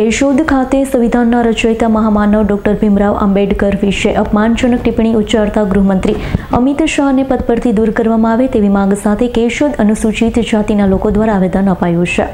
કેશોદ ખાતે સંવિધાનના રચયિતા મહામાનવ ડોક્ટર ભીમરાવ આંબેડકર વિશે અપમાનજનક ટિપ્પણી ઉચ્ચારતા ગૃહમંત્રી અમિત શાહને પદ પરથી દૂર કરવામાં આવે તેવી માંગ સાથે કેશોદ અનુસૂચિત જાતિના લોકો દ્વારા આવેદન અપાયું છે.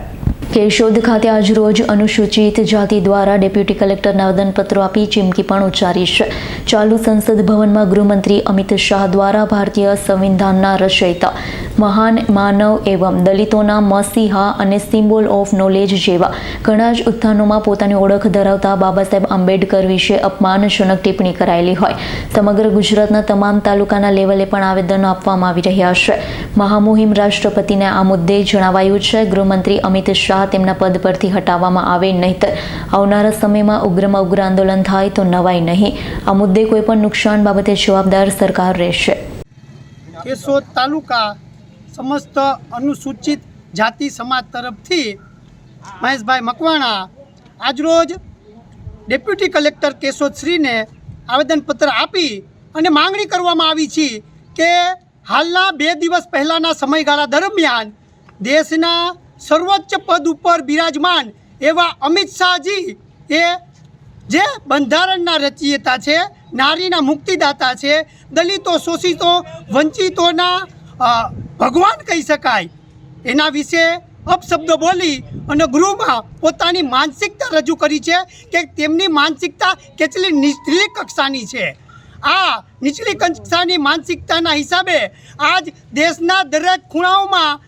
કેશોદ ખાતે આજરોજ અનુસૂચિત જાતિ દ્વારા ડેપ્યુટી કલેક્ટરને આવેદનપત્રો આપી ચીમકી પણ ઉચ્ચારી છે. ચાલુ સંસદ ભવનમાં ગૃહમંત્રી અમિત શાહ દ્વારા ભારતીય સંવિધાનના રચયિતા મહાન માનવ એવમ દલિતોના મસીહા અને સિમ્બોલ ઓફ નોલેજ જેવા ઘણા જ ઉત્થાનોમાં પોતાની ઓળખ ધરાવતા બાબા સાહેબ આંબેડકર વિશે અપમાનજનક ટિપ્પણી કરાયેલી હોય. સમગ્ર ગુજરાતના તમામ તાલુકાના લેવલે પણ આવેદનો આપવામાં આવી રહ્યા છે. મહામુહિમ રાષ્ટ્રપતિને આ મુદ્દે જણાવાયું છે. ગૃહમંત્રી અમિત શાહ તેમના પદ પરથી હટાવવામાં આવે નહીતર આવનારા સમયમાં ઉગ્રમાં ઉગ્ર આંદોલન થાય તો નવાય નહીં. આ મુદ્દે કોઈપણ નુકસાન બાબતે જવાબદાર સરકાર રહેશે. કેશોદ તાલુકા સમસ્ત અનુસૂચિત જાતિ સમાજ તરફથી મહેશભાઈ મકવાણા આજરોજ ડેપ્યુટી કલેક્ટર કેશોદશ્રીને આવેદનપત્ર આપી અને માંગણી કરવામાં આવી છે કે હાલના બે દિવસ પહેલાંના સમયગાળા દરમિયાન દેશના સર્વોચ્ચ પદ ઉપર બિરાજમાન એવા અમિત શાહજી એ જે બંધારણના રચયિતા છે, નારીના મુક્તિદાતા છે, દલિતો, શોષિતો, વંચિતોના ભગવાન કહી શકાય. એના વિશે અપશબ્દો બોલી અને ગૃહમાં પોતાની માનસિકતા રજૂ કરી છે કે તેમની માનસિકતા કેટલી નીચલી કક્ષાની છે. આ નીચલી કક્ષાની માનસિકતાના હિસાબે આજ દેશના દરેક ખૂણાઓમાં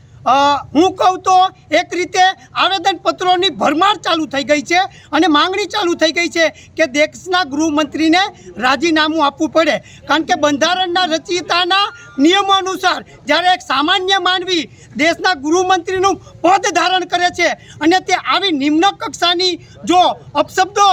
હું કહું તો એક રીતે આવેદનપત્રોની ભરમાર ચાલુ થઈ ગઈ છે અને માંગણી ચાલુ થઈ ગઈ છે કે દેશના ગૃહમંત્રીને રાજીનામું આપવું પડે. કારણ કે બંધારણના રચયિતાના નિયમો અનુસાર જ્યારે એક સામાન્ય માનવી દેશના ગૃહમંત્રીનું પદ ધારણ કરે છે અને તે આવી નિમ્ન કક્ષાની જો અપશબ્દો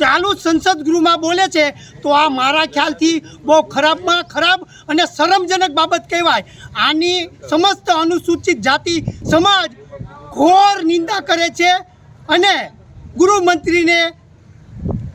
ચાલુ સંસદ ગૃહમાં બોલે છે, તો આ મારા ખ્યાલથી બહુ ખરાબમાં ખરાબ અને શરમજનક બાબત કહેવાય. આની સમસ્ત અનુસૂચિત જાતિ સમાજ ઘોર નિંદા કરે છે અને ગૃહમંત્રીને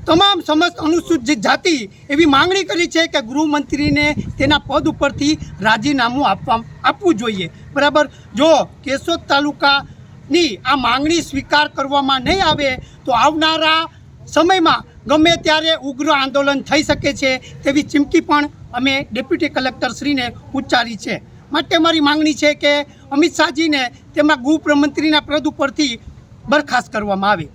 તમામ સમસ્ત અનુસૂચિત જાતિ એવી માંગણી કરી છે કે ગૃહમંત્રીને તેના પદ ઉપરથી રાજીનામું આપવા આપવું જોઈએ. બરાબર? જો કેશોદ તાલુકાની આ માંગણી સ્વીકાર કરવામાં નહીં આવે, તો આવનારા સમયમાં ગમે ત્યારે ઉગ્ર આંદોલન થઈ શકે છે તેવી ચીમકી પણ અમે ડેપ્યુટી કલેક્ટરશ્રીને ઉચ્ચારી છે. માટે મારી માંગણી છે કે અમિત શાહજીને તેમના ગૃહમંત્રીના પદ ઉપરથી બરખાસ્ત કરવામાં આવે.